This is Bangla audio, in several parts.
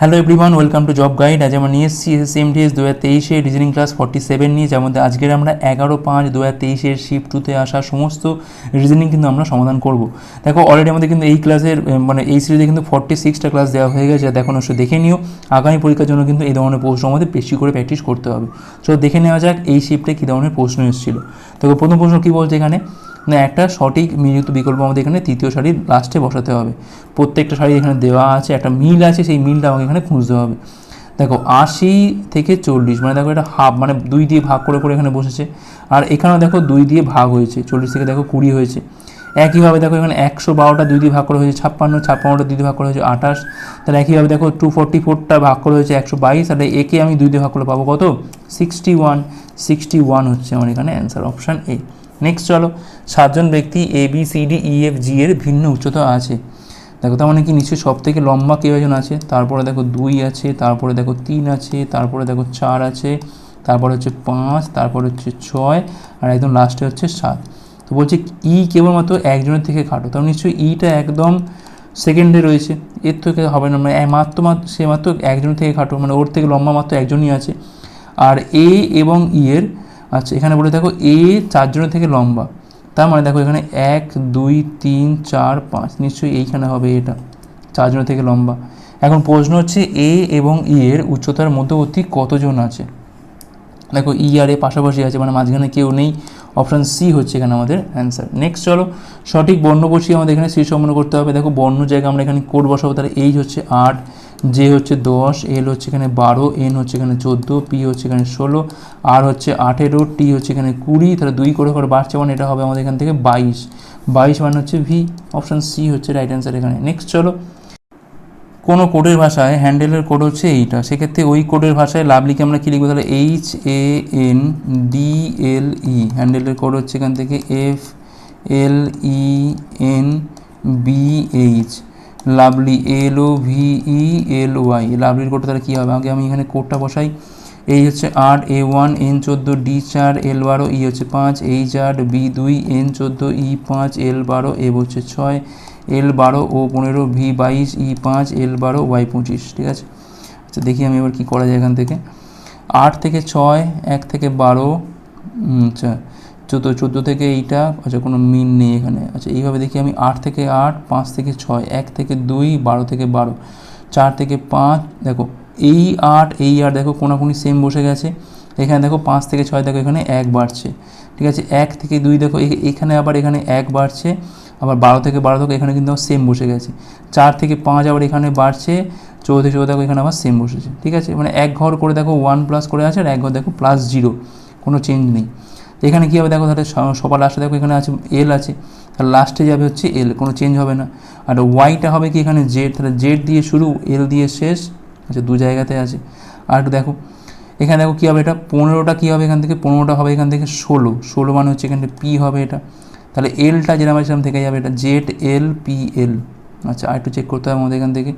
Hello everyone welcome to job guide আজ আমরা নিয়ে এসেছি এস এম ডিএস দু হাজার তেইশে রিজনিং ক্লাস ফর্টি সেভেন নিয়ে, যার মধ্যে আজকের আমরা এগারো পাঁচ দু হাজার তেইশের শিফট টুতে আসা সমস্ত রিজনিং কিন্তু আমরা সমাধান করব। দেখো অলরেডি আমাদের কিন্তু এই ক্লাসের মানে এই সিরিজে কিন্তু ফর্টি সিক্সটা ক্লাস দেওয়া হয়ে গেছে। দেখো অবশ্যই দেখে নিও, আগামী পরীক্ষার জন্য কিন্তু এই ধরনের প্রশ্ন আমাদের বেশি করে প্র্যাকটিস করতে হবে। সো দেখে নেওয়া যাক এই শিফটে কী ধরনের প্রশ্ন এসেছিল। দেখো, প্রথম প্রশ্ন কী বলছে এখানে? না, একটা সঠিক মিলিত বিকল্প আমাদের এখানে তৃতীয় সারির লাস্টে বসাতে হবে। প্রত্যেকটা শাড়ি এখানে দেওয়া আছে, একটা মিল আছে, সেই মিলটা আমাকে এখানে খুঁজতে হবে। দেখো, আশি থেকে চল্লিশ মানে দেখো এটা হাফ মানে দুই দিয়ে ভাগ করে করে এখানে বসেছে। আর এখানেও দেখো দুই দিয়ে ভাগ হয়েছে, চল্লিশ থেকে দেখো কুড়ি হয়েছে। একইভাবে দেখো এখানে একশো বারোটা দুই দিয়ে ভাগ করা হয়েছে, ছাপ্পান্ন, ছাপ্পান্নটা দুই দিয়ে ভাগ করা হয়েছে, আঠাশ। তাহলে একইভাবে দেখো টু ফোরটি ফোরটা ভাগ করা হয়েছে একশো বাইশ, তাহলে একে আমি দুই দিয়ে ভাগ করে পাবো কত? সিক্সটি ওয়ান সিক্সটি ওয়ান হচ্ছে আমার এখানে অ্যান্সার অপশান এ নেক্সট চলো, সাতজন ব্যক্তি A B C D E F G এর ভিন্ন উচ্চতা আছে। দেখো, তার মানে কি নিশ্চয়ই সব থেকে লম্বা কেউ একজন আছে? তারপরে দেখো দুই আছে, তারপরে দেখো তিন আছে, তারপরে দেখো চার আছে, তারপরে হচ্ছে পাঁচ, তারপরে হচ্ছে ছয়, আর একদম লাস্টে হচ্ছে সাত। তো বলছে ই কেবলমাত্র একজনের থেকে খাটো। তার মানে নিশ্চয়ই ইটা একদম সেকেন্ডে রয়েছে। এর থেকে হবে না মানে মাত্র মাত্র সে মাত্র একজনের থেকে খাটো মানে ওর থেকে লম্বা মাত্র একজনই আছে। আর এ এবং ই এর আচ্ছা এখানে বলে দেখো এ চারজনের থেকে লম্বা। তার মানে দেখো এখানে এক, দুই, তিন, চার, পাঁচ। নিশ্চয়ই এইখানে হবে এটা, চারজনের থেকে লম্বা। এখন প্রশ্ন হচ্ছে এ এবং ই এর উচ্চতার মধ্যবর্তী কতজন আছে? দেখো ই আর এ পাশাপাশি আছে মানে মাঝখানে কেউ নেই। অপশান সি হচ্ছে এখানে আমাদের অ্যান্সার নেক্সট চলো, সঠিক বর্ণ বসিয়ে আমাদের এখানে শীর্ষ সম্পন্ন করতে হবে। দেখো বর্ণ জায়গা আমরা এখানে কোড বসাবো, তাহলে এইচ হচ্ছে আট জে হচ্ছে দশ এল হচ্ছে এখানে বারো এন হচ্ছে এখানে চোদ্দ পি হচ্ছে এখানে ষোলো আর হচ্ছে আঠেরো টি হচ্ছে এখানে কুড়ি, তাহলে দুই করে করে বাড়ছে মানে এটা হবে আমাদের এখান থেকে বাইশ। বাইশ মানে হচ্ছে ভি অপশান সি হচ্ছে রাইট অ্যান্সার এখানে। নেক্সট চলো। কোনো কোডের ভাষায় হ্যান্ডেলের কোড হচ্ছে এইটা। সেক্ষেত্রে ওই কোডের ভাষায় লাভলিকে আমরা কী লিখব? তাহলে H A N D L E হ্যান্ডেলের code হচ্ছে এখান থেকে F L E N B H lovely, L O V E, L Y. লাভলির কোডটা তাহলে কী হবে? আগে আমি এখানে কোডটা বসাই। এই হচ্ছে আট, এ ওয়ান, এন চোদ্দ, ডি চার, এল বারো, ই হচ্ছে পাঁচ এইচ আট বি দুই, এন চোদ্দ, ই পাঁচ, এল বারো, এ হচ্ছে ছয়, এল বারো, ও পনেরো, ভি বাইশ, ই পাঁচ, এল বারো, ওয়াই পঁচিশ, ঠিক আছে? আচ্ছা দেখি আমি এবার কী করা যায় এখান থেকে। আট থেকে ছয়, এক থেকে বারো আচ্ছা চোদ্দ চোদ্দ থেকে এইটা আচ্ছা কোনো মিন নেই এখানে। আচ্ছা এইভাবে দেখি আমি আট থেকে আট, পাঁচ থেকে ছয়, এক থেকে দুই, বারো থেকে বারো, চার থেকে পাঁচ, দেখো, এই আট এই আট, দেখো, কোনাকুনি সেম বসে গেছে। এখানে দেখো পাঁচ থেকে ছয়, দেখো, এখানে এক বাড়ছে। ঠিক আছে, এক থেকে দুই, দেখো এখানে আবার এখানে এক বাড়ছে, আবার বারো থেকে বারো, দেখো, এখানে কিন্তু সেম বসে গেছে। চার থেকে পাঁচ আবার এখানে বাড়ছে, চৌদ্দ চৌদ্দ, দেখো, এখানে আবার সেম বসেছে। ঠিক আছে মানে এক ঘর করে, দেখো ওয়ান প্লাস করে আছে, আর এক ঘর, দেখো প্লাস জিরো কোনো চেঞ্জ নেই। এখানে কী হবে? দেখো তাহলে সবার লাস্টে দেখো এখানে আছে এল আছে। তাহলে লাস্টে যাবে হচ্ছে এল কোনো চেঞ্জ হবে না। আর ওয়াইটা হবে কি এখানে জেড তাহলে জেড দিয়ে শুরু এল দিয়ে শেষ আচ্ছা দু জায়গাতে আছে। আর দেখো, এখানে দেখো কী হবে এটা? পনেরোটা কী হবে এখান থেকে? পনেরোটা হবে এখান থেকে ষোলো। ষোলো মানে হচ্ছে এখানে পি হবে এটা। তাহলে এলটা যেরকম সেরকম থেকে যাবে এটা। জেড এল পি এল আচ্ছা আর একটু চেক করতে হবে আমাদের এখান থেকে।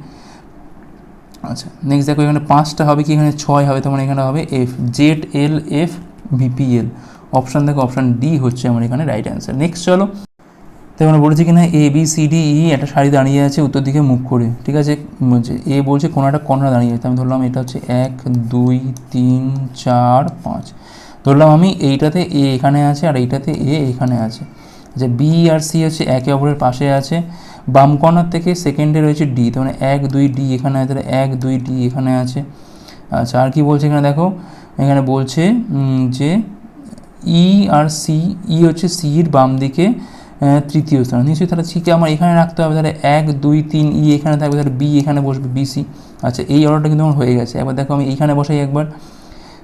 আচ্ছা নেক্সট দেখো এখানে পাঁচটা হবে কি? এখানে ছয় হবে, তার মানে এখানে হবে F Z L F VPL option দেখো অপশান ডি হচ্ছে আমার এখানে রাইট অ্যান্সার নেক্সট চলো। তো এখানে বলেছি কিনা A B C D E একটা শাড়ি দাঁড়িয়ে আছে উত্তর দিকে মুখ করে। ঠিক আছে? বলছে এ বলছে, কোনো একটা কর্নার দাঁড়িয়ে আছে। আমি ধরলাম এটা হচ্ছে এক, দুই, তিন, চার, পাঁচ। ধরলাম আমি এইটাতে এ এখানে আছে আর এইটাতে এ এখানে আছে। যে বি আর সি হচ্ছে একে অপরের পাশে আছে। বাম কর্নার থেকে সেকেন্ডে রয়েছে ডি তার মানে এক, দুই ডি এখানে আছে, তাহলে এক, দুই ডি এখানে আছে। আচ্ছা আর কি বলছে এখানে দেখো? এখানে বলছে যে ই আর সি ই হচ্ছে সি সির বাম দিকে তৃতীয় স্থান। নিশ্চয়ই তাহলে সিকে আমার এখানে রাখতে হবে। তাহলে এক, দুই, তিন ই এখানে থাকবে। তাহলে বি এখানে বসবে বিসি আচ্ছা এই অর্ডারটা কিন্তু আমার হয়ে গেছে। একবার দেখো আমি এইখানে বসাই একবার।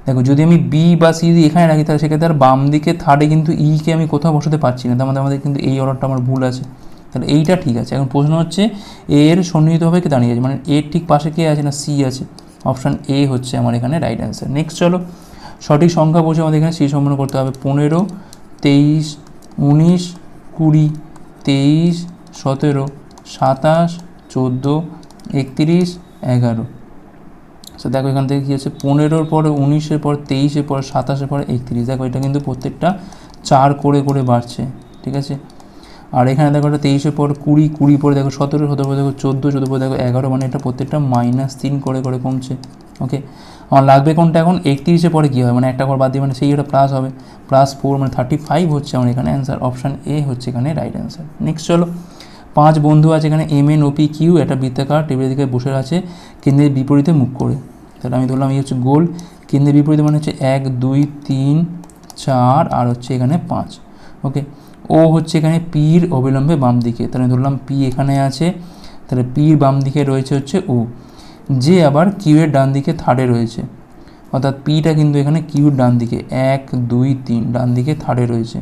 দেখো, যদি আমি বি বা সি যদি এখানে রাখি, তাহলে সেক্ষেত্রে আর বাম দিকে থার্ডে কিন্তু ইকে আমি কোথাও বসাতে পারছি না। তার মধ্যে আমাদের কিন্তু এই অর্ডারটা আমার ভুল আছে। তাহলে এইটা ঠিক আছে। এখন প্রশ্ন হচ্ছে এর সন্নিহিতভাবে কে দাঁড়িয়ে আছে? মানে এর ঠিক পাশে কে আছে না সি আছে? অপশান এ হচ্ছে আমার এখানে রাইট অ্যান্সার নেক্সট চলো। সঠিক সংখ্যা বসে আমাদের এখানে সি সম্পন্ন করতে হবে। পনেরো, তেইশ, উনিশ, কুড়ি, তেইশ, সতেরো, সাতাশ, চোদ্দ, একত্রিশ, এগারো। আচ্ছা দেখো এখান থেকে কী আছে পনেরোর পরে উনিশের পর তেইশের পর সাতাশের পর একত্রিশ। দেখো এটা কিন্তু প্রত্যেকটা চার করে করে বাড়ছে, ঠিক আছে? আর এখানে দেখো এটা তেইশের পর কুড়ি কুড়ি পরে দেখো সতেরো সতেরো পরে দেখো চোদ্দ চোদ্দ পরে দেখো এগারো মানে এটা প্রত্যেকটা মাইনাস তিন করে করে কমছে ওকে আমার লাগবে কোনটা এখন? একত্রিশে পরে কী হয় মানে একটা ঘর বাদ দিয়ে মানে সেই এটা প্লাস হবে। প্লাস ফোর মানে থার্টি ফাইভ হচ্ছে আমার এখানে অ্যান্সার অপশান এ হচ্ছে এখানে রাইট অ্যান্সার নেক্সট চলো। পাঁচ বন্ধু আছে এখানে এম এন ওপি কিউ একটা বৃত্তাকার টেবিলের দিকে বসে আছে, কেন্দ্রের বিপরীতে মুখ করে। তাহলে আমি ধরলাম এই হচ্ছে গোল। কেন্দ্রের বিপরীতে মানে হচ্ছে এক, দুই, তিন, চার, আর হচ্ছে এখানে পাঁচ। ওকে ও হচ্ছে এখানে পির অবিলম্বে বাম দিকে। তাহলে ধরলাম পি এখানে আছে। তাহলে পির বাম দিকে রয়েছে হচ্ছে ও। যে আবার কিউ এর ডান দিকে থার্ডে রয়েছে। অর্থাৎ পিটা কিন্তু এখানে কিউর ডান দিকে, এক, দুই, তিন, ডান দিকে থার্ডে রয়েছে।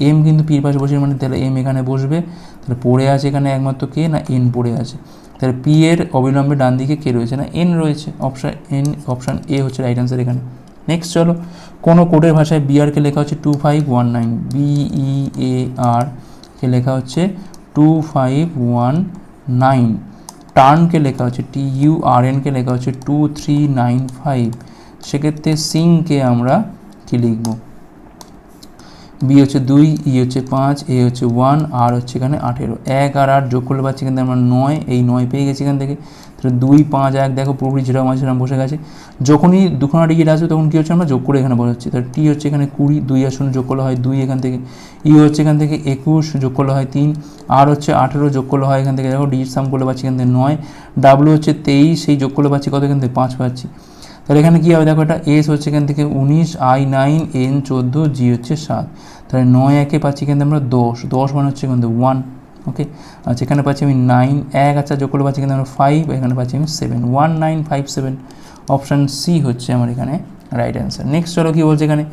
এম কিন্তু পির পাশে বসে মানে তাহলে এম এখানে বসবে, তাহলে পড়ে আছে এখানে একমাত্র কে না এন পড়ে আছে? তাহলে পি এর অবিলম্বে ডান দিকে কে রয়েছে না এন রয়েছে? অপশান এন অপশান এ হচ্ছে রাইট অ্যান্সার এখানে। নেক্সট চলো, কোনো কোডের ভাষায় বিআরকে লেখা হচ্ছে two five one nine B E A R K লেখা হচ্ছে টু ফাইভ ওয়ান নাইন টার্নকে লেখা হচ্ছে টি ইউ আর এনকে লেখা হচ্ছে টু থ্রি নাইন ফাইভ সেক্ষেত্রে সিংকে আমরা কি লিখব? বি হচ্ছে দুই ই হচ্ছে পাঁচ এ হচ্ছে ওয়ান আর হচ্ছে এখানে আঠেরো। এক আর আট যোগ করলে পাচ্ছি কিন্তু আমরা নয়, এই নয় পেয়ে গেছি এখান থেকে। তাহলে দুই, পাঁচ, এক, দেখো পুরোপুরি যেরকম আছে সেরকম বসে গেছে। যখনই দুখানা ডিজিট আসবে তখন কী হচ্ছে আমরা যোগ করে এখানে বসাচ্ছি। তাহলে টি হচ্ছে এখানে কুড়ি, দুই আর শূন্য যোগ করলে হয় দুই এখান থেকে। ই হচ্ছে এখান থেকে একুশ যোগ করলে হয় তিন। আর হচ্ছে আঠেরো যোগ করলে হয় এখান থেকে দেখো ডিজিট সাম করলে পাচ্ছি এখান থেকে নয়। ডাব্লু হচ্ছে তেইশ সেই যোগ করলে পাচ্ছি কত এখান থেকে পাঁচ পাচ্ছি। তাহলে এখানে কী হবে দেখো এটা এস হচ্ছে এখান থেকে উনিশ আই নাইন এন চোদ্দ জি হচ্ছে সাত। তাহলে নয়, একে পাচ্ছি এখান থেকে আমরা দশ। দশ মানে হচ্ছে এখান থেকে ওয়ান ওকে আচ্ছা এখানে পাচ্ছি আমি নাইন এক আচ্ছা যোগ করলে পাচ্ছি এখানে আমরা ফাইভ এখানে পাচ্ছি আমি seven one nine five seven option C হচ্ছে আমার এখানে রাইট অ্যান্সার নেক্সট চলো কী বলছে এখানে?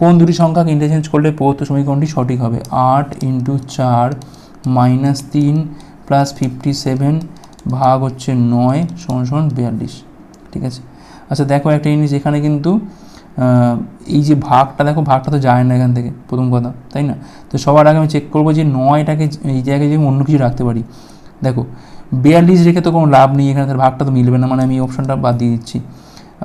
কোন দুটি সংখ্যাকে ইন্টারচেঞ্জ করলে প্রদত্ত সমীকরণটি সঠিক হবে? আট ইন্টু চার মাইনাস তিন প্লাস ফিফটি সেভেন ভাগ হচ্ছে নয়, সমান সমান বিয়াল্লিশ। ঠিক আছে? আচ্ছা দেখো একটা জিনিস, এখানে কিন্তু এই যে ভাগটা দেখো, ভাগটা তো যায় না এখান থেকে, প্রথম কথা, তাই না? তো সবার আগে আমি চেক করব যে নয়টাকে, এই জায়গায় যে অন্য কিছু রাখতে পারি, দেখো, বিয়াল্লিশ রেখে তো কোনো লাভ নেই, এখানে তার ভাগটা তো মিলবে না মানে আমি অপশনটা বাদ দিয়ে দিচ্ছি।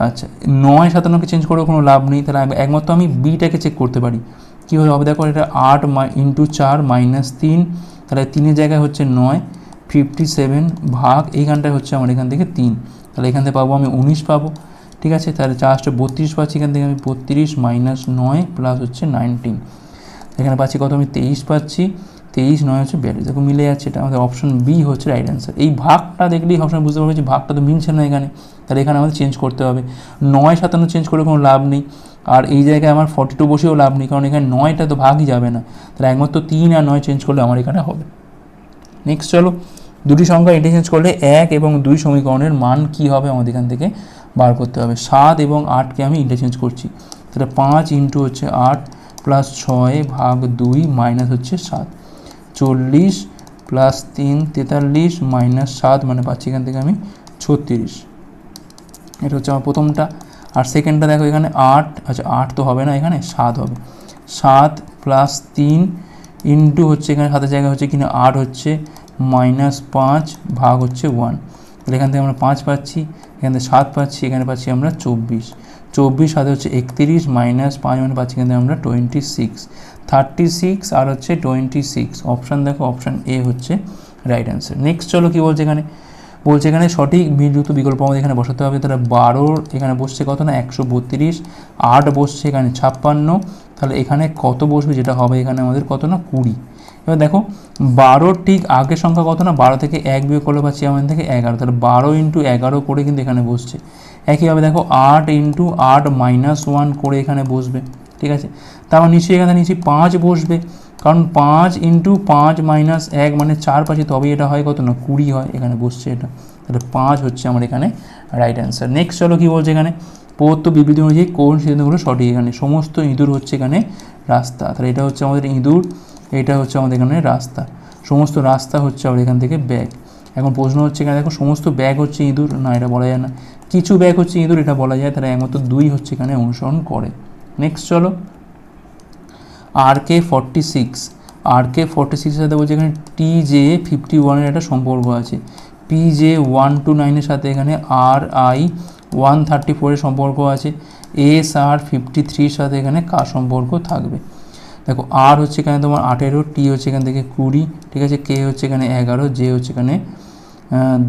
আচ্ছা নয় সাতান্নকে চেঞ্জ করেও কোনো লাভ নেই, তাহলে একমাত্র আমি বিটাকে চেক করতে পারি। কীভাবে হবে দেখো, এটা আট ইন্টু চার মাইনাস তিন, তাহলে তিনের জায়গায় হচ্ছে নয় ফিফটি সেভেন ভাগ এইখানটায় হচ্ছে আমার এখান থেকে তিন। তাহলে এখান থেকে পাবো আমি উনিশ পাবো। ঠিক আছে? তাহলে চারশো বত্রিশ পাচ্ছি এখান থেকে আমি বত্রিশ মাইনাস নয় প্লাস হচ্ছে নাইনটিন এখানে পাচ্ছি কত? আমি তেইশ পাচ্ছি। তেইশ, নয় হচ্ছে বিয়াল্লিশ। দেখো মিলে যাচ্ছে, এটা আমাদের অপশন বি হচ্ছে রাইট অ্যান্সার এই ভাগটা দেখলেই অপশন বুঝতে পারবে যে ভাগটা তো মিলছে না এখানে। তাহলে এখানে আমাদের চেঞ্জ করতে হবে। নয় সাতান্ন চেঞ্জ করে কোনো লাভ নেই। আর এই জায়গায় আমার ফর্টি টু বসেও লাভ নেই, কারণ এখানে নয়টা তো ভাগই যাবে না। তাহলে একমাত্র তিন আর নয় চেঞ্জ করলে আমার এখানে হবে। নেক্সট চলো। দুটি সংখ্যা এটি চেঞ্জ করলে এক এবং দুই সমীকরণের মান কি হবে আমাদের এখান থেকে? বার করতে হবে। সাত এবং আটকে আমি ইন্টারচেঞ্জ করছি। তাহলে পাঁচ ইন্টু হচ্ছে আট প্লাস ছয় ভাগ দুই মাইনাস হচ্ছে সাত। চল্লিশ প্লাস তিন তেতাল্লিশ মাইনাস সাত মানে পাচ্ছি এখান থেকে আমি ছত্রিশ। এটা হচ্ছে আমার প্রথমটা। আর সেকেন্ডটা দেখো এখানে আট আচ্ছা আট তো হবে না এখানে, সাত হবে। সাত প্লাস তিন ইন্টু হচ্ছে এখানে সাতের জায়গায় হচ্ছে কিনা আট হচ্ছে মাইনাস পাঁচ ভাগ হচ্ছে ওয়ান তাহলে এখান থেকে আমরা পাঁচ পাচ্ছি। এখান সাত পাচ্ছি, এখানে পাচ্ছি আমরা চব্বিশ। চব্বিশ সাথে হচ্ছে একত্রিশ, মাইনাস পাঁচ মানে পাচ্ছি থেকে আমরা টোয়েন্টি সিক্স থার্টি সিক্স আর হচ্ছে টোয়েন্টি সিক্স অপশান দেখো অপশান এ হচ্ছে রাইট অ্যান্সার নেক্সট চলো কী বলছে এখানে? বলছে এখানে সঠিক মিলযুক্ত বিকল্প আমাদের এখানে বসাতে হবে। তাহলে বারোর এখানে বসছে কত না? একশো বত্রিশ। আট বসছে এখানে ছাপ্পান্ন। তাহলে এখানে কত বসবে? যেটা হবে এখানে আমাদের কত না? কুড়ি। এবার দেখো, বারোর ঠিক আগের সংখ্যা কত না? বারো থেকে এক বিয়োগ করলে পাচ্ছি আমাদের থেকে এগারো। তাহলে বারো ইন্টু এগারো করে কিন্তু এখানে বসছে। একইভাবে দেখো, আট ইন্টু আট মাইনাস ওয়ান করে এখানে বসবে। ঠিক আছে? তারপর নিচে এখানে নিচে পাঁচ বসবে। কারণ পাঁচ ইন্টু পাঁচ মাইনাস এক মানে চার পাঁচে তবেই এটা হয় কত না? কুড়ি হয় এখানে বসছে এটা। তাহলে পাঁচ হচ্ছে আমার এখানে রাইট অ্যান্সার নেক্সট চলো কী বলছে এখানে? প্রদত্ত বিবৃতি অনুযায়ী কোন সিদ্ধান্তগুলো সঠিক। এখানে সমস্ত ইঁদুর হচ্ছে এখানে রাস্তা। তাহলে এটা হচ্ছে আমাদের ইঁদুর। এটা হচ্ছে আমাদের এখানে রাস্তা। সমস্ত রাস্তা হচ্ছে আমাদের এখান থেকে ব্যাগ এখন প্রশ্ন হচ্ছে এখানে দেখো, সমস্ত ব্যাগ হচ্ছে ইঁদুর? না, এটা বলা যায় না। কিছু ব্যাগ হচ্ছে ইঁদুর, এটা বলা যায়, তারা একমাত্র দুই হচ্ছে এখানে অনুসরণ করে। নেক্সট চলো। R K forty six R K forty সিক্সের সাথে বলছে এখানে টি জে ফিফটি ওয়ানের একটা সম্পর্ক আছে। পি জে ওয়ান টু নাইনের সাথে এখানে আর আই ওয়ান থার্টি ফোরের সম্পর্ক আছে। এস আর ফিফটি থ্রির সাথে এখানে কার সম্পর্ক থাকবে? দেখো আর হচ্ছে এখানে তোমার আঠেরো টি হচ্ছে এখান থেকে কুড়ি, ঠিক আছে? কে হচ্ছে এখানে এগারো জে হচ্ছে এখানে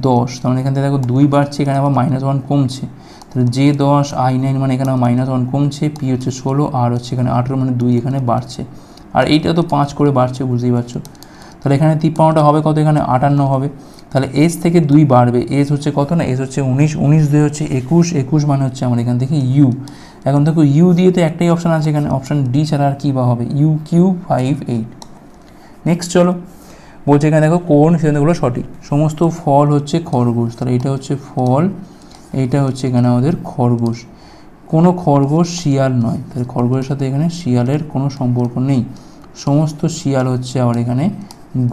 দশ। তার মানে এখান থেকে দেখো দুই বাড়ছে, এখানে আবার মাইনাস ওয়ান কমছে। তাহলে জে দশ আই নাইন মানে এখানে মাইনাস ওয়ান কমছে পি হচ্ছে ষোলো আর হচ্ছে এখানে আঠেরো মানে দুই এখানে বাড়ছে। আর এইটা তো পাঁচ করে বাড়ছে, বুঝতেই পারছ? তাহলে এখানে তিপ্পান্নটা হবে কত? এখানে আটান্ন হবে। তাহলে এস থেকে দুই বাড়বে। এস হচ্ছে কত না? এস হচ্ছে উনিশ উনিশ দুই হচ্ছে একুশ একুশ মানে হচ্ছে আমার এখান থেকে ইউ এখন দেখো ইউ দিয়ে তো একটাই অপশান আছে এখানে অপশান ডি ছাড়া আর কী বা হবে? U Q five eight next চলো, বলছে এখানে দেখো কোন সিদ্ধান্তগুলো সঠিক। সমস্ত ফল হচ্ছে খরগোশ, তাহলে এটা হচ্ছে ফল এইটা হচ্ছে এখানে আমাদের খরগোশ। কোনো খরগোশ শিয়াল নয়, তাহলে খরগোশের সাথে এখানে শিয়ালের কোনো সম্পর্ক নেই। সমস্ত শিয়াল হচ্ছে আবার এখানে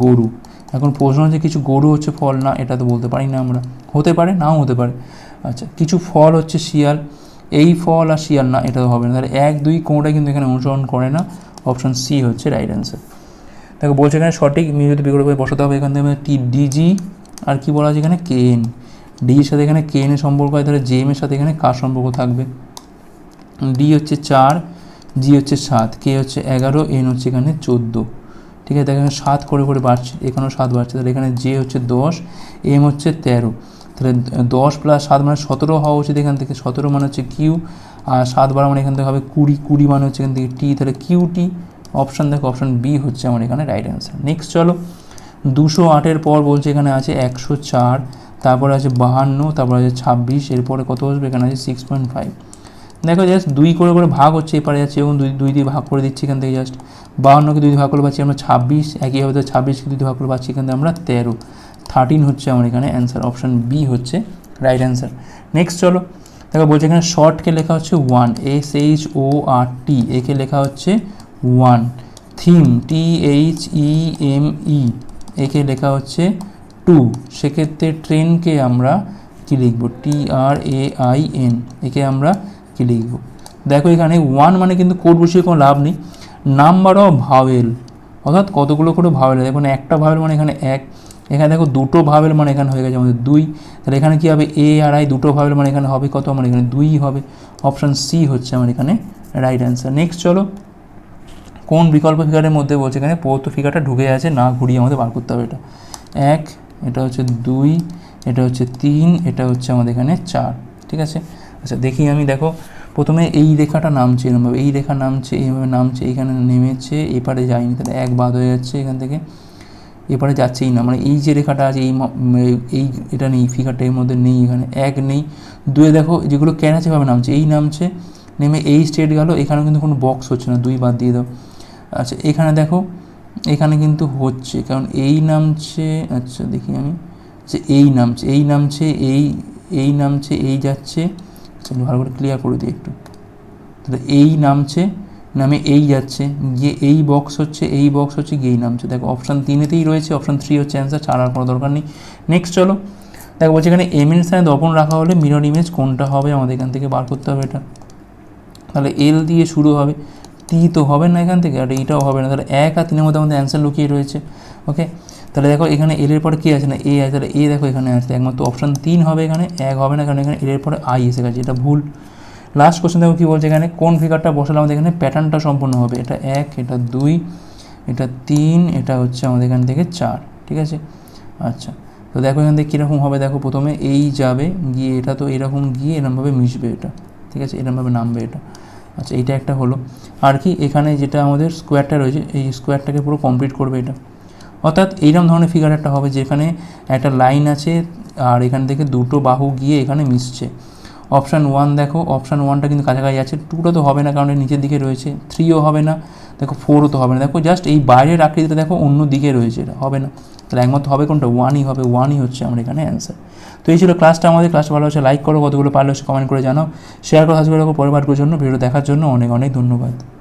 গরু। এখন প্রশ্ন হচ্ছে কিছু গরু হচ্ছে ফল না, এটা তো বলতে পারি না আমরা। হতে পারে, নাও হতে পারে। আচ্ছা কিছু ফল হচ্ছে শিয়াল এই ফল আর শিয়াল না এটা হবে না। তাহলে এক, দুই কোনোটাই কিন্তু এখানে অনুসরণ করে না। অপশান সি হচ্ছে রাইট অ্যান্সার দেখো, বলছে এখানে সঠিক মিলিত বিকল্প বসাতে হবে, এখান থেকে টি ডিজি আর কি বলা আছে এখানে? কে এন ডির সাথে এখানে কে এর সম্পর্ক হয়, তাহলে জে এর সাথে এখানে কার সম্পর্ক থাকবে? ডি হচ্ছে চার জি হচ্ছে সাত কে হচ্ছে এগারো এন হচ্ছে এখানে চোদ্দ। ঠিক আছে এখানে সাত করে করে বাড়ছে, এখানেও সাত বাড়ছে, তাহলে এখানে জে হচ্ছে দশ এম হচ্ছে তেরো। তাহলে দশ প্লাস সাত মানে সতেরো হওয়া উচিত এখান থেকে। সতেরো মানে হচ্ছে কিউ আর সাত বারো মানে এখান থেকে হবে কুড়ি। কুড়ি মানে হচ্ছে এখান থেকে টি তাহলে কিউ টি অপশান দেখো অপশান বি হচ্ছে আমার এখানে রাইট অ্যান্সার নেক্সট চলো, দুশো আটের পর বলছে এখানে আছে একশো চার, তারপরে আছে বাহান্ন, তারপরে আছে ছাব্বিশ, এরপরে কত আসবে? এখানে আছে সিক্স পয়েন্ট ফাইভ দেখো জাস্ট দুই করে করে ভাগ হচ্ছে, এপারে যাচ্ছে, এবং দুই দুই দিয়ে ভাগ করে দিচ্ছি এখান থেকে জাস্ট বাহান্নকে দুই দিয়ে ভাগ করে পাচ্ছি আমরা ছাব্বিশ, একইভাবে তো ছাব্বিশকে দুই দিয়ে ভাগ করে পাচ্ছি এখান থেকে আমরা তেরো। থার্টিন হচ্ছে আমার এখানে অ্যান্সার অপশান বি হচ্ছে রাইট অ্যান্সার নেক্সট চলো, দেখো বলছে এখানে শর্টকে লেখা হচ্ছে one S H O R T একে লেখা হচ্ছে one theme T H E M E একে লেখা হচ্ছে টু সেক্ষেত্রে ট্রেনকে আমরা কী লিখব? টি আর এ আই এন একে আমরা কী লিখব? দেখো এখানে ওয়ান মানে কিন্তু কোড বসিয়ে কোনো লাভ নেই। নাম্বার অফ ভাওয়েল অর্থাৎ কতগুলো করে ভাওয়েল দেখুন একটা ভাওয়েল মানে এখানে এক এখানে দেখো দুটো ভাবের মানে এখানে হয়ে গেছে, আমাদের দুই। তাহলে এখানে কী হবে? এ আর আই দুটো ভাবের মানে এখানে হবে কত? আমার এখানে দুই হবে। অপশান সি হচ্ছে আমার এখানে রাইট অ্যান্সার নেক্সট চলো। কোন বিকল্প ফিগারের মধ্যে বলছে এখানে? প্রদত্ত ফিগারটা ঢুকে আছে না ঘুরিয়ে আমাদের বার করতে হবে এটা। এক, এটা হচ্ছে দুই, এটা হচ্ছে তিন, এটা হচ্ছে আমাদের এখানে চার। ঠিক আছে? আচ্ছা দেখি আমি, দেখো, প্রথমে এই রেখাটা নামছে এরকমভাবে এই রেখা নামছে, এইভাবে নামছে, এইখানে নেমেছে, এপারে যায়নি। তাহলে এক বাদ হয়ে যাচ্ছে এখান থেকে। এপারে যাচ্ছেই না। মানে এই যে রেখাটা আছে, এই এই এটা নেই ফিগারটা এর মধ্যে নেই, এখানে এক নেই। দুয়ে দেখো, যেগুলো ক্যারাচেভাবে নামছে। এই নামছে, নেমে এই স্টেট গেল এখানে কিন্তু কোনো বক্স হচ্ছে না, দুই বাদ দিয়ে দাও। আচ্ছা এখানে দেখো, এখানে কিন্তু হচ্ছে, কারণ এই নামছে আচ্ছা দেখি আমি, যে এই নামছে এই নামছে, এই এই নামছে, এই যাচ্ছে। চলো ভালো করে ক্লিয়ার করে দিই একটু। তাহলে এই নামছে নামে এই যাচ্ছে, গিয়ে এই বক্স হচ্ছে, এই বক্স হচ্ছে, গিয়ে এই নামছে। দেখো অপশান তিনেতেই রয়েছে অপশান থ্রি হচ্ছে অ্যান্সার আর কোনো দরকার নেই। নেক্সট চলো। দেখো, বলছে এখানে এম এর স্থানে দর্পণ রাখা হলে মিরর ইমেজ কোনটা হবে? আমাদের এখান থেকে বার করতে হবে এটা। তাহলে এল দিয়ে শুরু হবে। টি তো হবে না এখান থেকে, আর এইটাও হবে না। তাহলে এক আর তিনের মধ্যে আমাদের অ্যান্সার লুকিয়ে রয়েছে। ওকে তাহলে দেখো, এখানে এল এর পরে কে আছে না? এ আছে। তাহলে এ দেখো, এখানে আছে। একমাত্র অপশান তিন হবে এখানে, এক হবে না, কারণ এখানে এল এর পরে আই এসে গেছে। এটা ভুল। লাস্ট কোশ্চেন দেখো কী বলছে এখানে? কোন ফিগারটা বসালে আমাদের এখানে প্যাটার্নটা সম্পূর্ণ হবে? এটা এক, এটা দুই, এটা তিন, এটা হচ্ছে আমাদের এখান থেকে চার, ঠিক আছে? আচ্ছা তো দেখো এখান থেকে কীরকম হবে? দেখো প্রথমে এই যাবে, গিয়ে এটা তো এরকম গিয়ে এরমভাবে মিশবে এটা, ঠিক আছে? এরমভাবে নামবে এটা। আচ্ছা এইটা একটা হলো। আর কি, এখানে যেটা আমাদের স্কোয়ারটা রয়েছে, এই স্কোয়ারটাকে পুরো কমপ্লিট করবে এটা। অর্থাৎ এইরকম ধরনের ফিগার একটা হবে যেখানে একটা লাইন আছে, আর এখান থেকে দুটো বাহু গিয়ে এখানে মিশছে। অপশান ওয়ান দেখো অপশান ওয়ানটা কিন্তু কাছাকাছি আছে। টুটা তো হবে না, কারণ নিচের দিকে রয়েছে। থ্রিও হবে না, দেখো ফোরও তো হবে না। দেখো জাস্ট এই বাইরের আকৃতিটা দেখো অন্য দিকে রয়েছে, এটা হবে না। তাহলে একমাত্র হবে কোনটা? ওয়ানই হবে ওয়ানই হচ্ছে আমার এখানে অ্যান্সার তো এই ছিল ক্লাসটা আমাদের। ক্লাসটা ভালো হচ্ছে লাইক করো, কতগুলো পারলে কমেন্ট করে জানাও। শেয়ার করো হাজবে রাখো পরিবারগুলোর জন্য ভিডিও দেখার জন্য অনেক অনেক ধন্যবাদ।